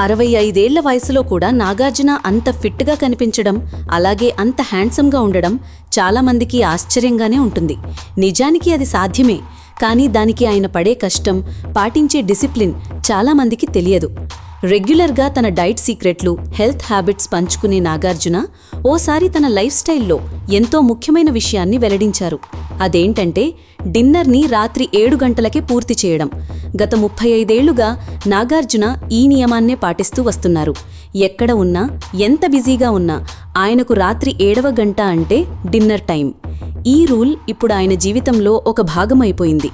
అరవై ఐదేళ్ళ వయసులో కూడా నాగార్జున అంత ఫిట్గా కనిపించడం అలాగే అంత హ్యాండ్సమ్గా ఉండడం చాలామందికి ఆశ్చర్యంగానే ఉంటుంది. నిజానికి అది సాధ్యమే కానీ దానికి ఆయన పడే కష్టం పాటించే డిసిప్లిన్ చాలామందికి తెలియదు. రెగ్యులర్గా తన డైట్ సీక్రెట్లు హెల్త్ హ్యాబిట్స్ పంచుకునే నాగార్జున ఓసారి తన లైఫ్ స్టైల్లో ఎంతో ముఖ్యమైన విషయాన్ని వెల్లడించారు. అదేంటంటే డిన్నర్ని రాత్రి ఏడు గంటలకే పూర్తి చేయడం. గత ముప్పై ఐదేళ్ళుగా నాగార్జున ఈ నియమాన్నే పాటిస్తూ వస్తున్నారు. ఎక్కడ ఉన్నా ఎంత బిజీగా ఉన్నా ఆయనకు రాత్రి ఏడవ గంట అంటే డిన్నర్ టైం ఈ రూల్ ఇప్పుడు ఆయన జీవితంలో ఒక భాగమైపోయింది.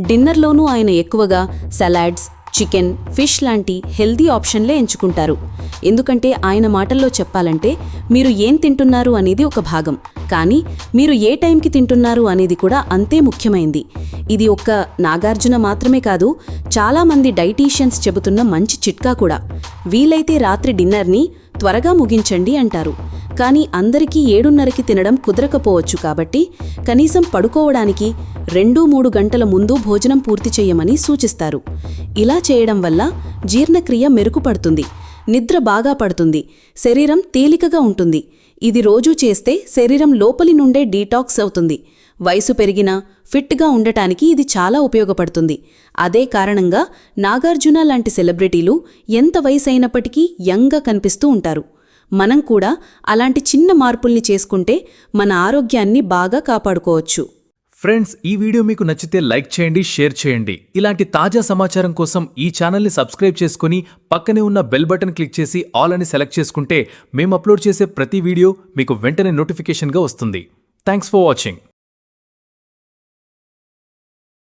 డిన్నర్లోనూ ఆయన ఎక్కువగా సలాడ్స్ చికెన్ ఫిష్ లాంటి హెల్దీ ఆప్షన్లే ఎంచుకుంటారు. ఎందుకంటే ఆయన మాటల్లో చెప్పాలంటే మీరు ఏం తింటున్నారు అనేది ఒక భాగం. కానీ మీరు ఏ టైంకి తింటున్నారు అనేది కూడా అంతే ముఖ్యమైంది. ఇది ఒక్క నాగార్జున మాత్రమే కాదు చాలామంది డైటీషియన్స్ చెబుతున్న మంచి చిట్కా కూడా. వీలైతే రాత్రి డిన్నర్ని త్వరగా ముగించండి అంటారు. కానీ అందరికీ ఏడున్నరకి తినడం కుదరకపోవచ్చు కాబట్టి కనీసం పడుకోవడానికి రెండు మూడు గంటల ముందు భోజనం పూర్తి చేయమని సూచిస్తారు. ఇలా చేయడం వల్ల జీర్ణక్రియ మెరుగుపడుతుంది నిద్ర బాగా పడుతుంది శరీరం తేలికగా ఉంటుంది. ఇది రోజూ చేస్తే శరీరం లోపలి నుండే డీటాక్స్ అవుతుంది. వయసు పెరిగినా ఫిట్గా ఉండటానికి ఇది చాలా ఉపయోగపడుతుంది. అదే కారణంగా నాగార్జున లాంటి సెలబ్రిటీలు ఎంత వయసైనప్పటికీ యంగ్గా కనిపిస్తూ ఉంటారు. మనం కూడా అలాంటి చిన్న మార్పుల్ని చేసుకుంటే మన ఆరోగ్యాన్ని బాగా కాపాడుకోవచ్చు. ఫ్రెండ్స్ ఈ వీడియో మీకు నచ్చితే లైక్ చేయండి షేర్ చేయండి. ఇలాంటి తాజా సమాచారం కోసం ఈ ఛానల్ని సబ్స్క్రైబ్ చేసుకుని పక్కనే ఉన్న బెల్ బటన్ క్లిక్ చేసి ఆల్ అని సెలెక్ట్ చేసుకుంటే మేము అప్లోడ్ చేసే ప్రతి వీడియో మీకు వెంటనే నోటిఫికేషన్గా వస్తుంది. Thanks for watching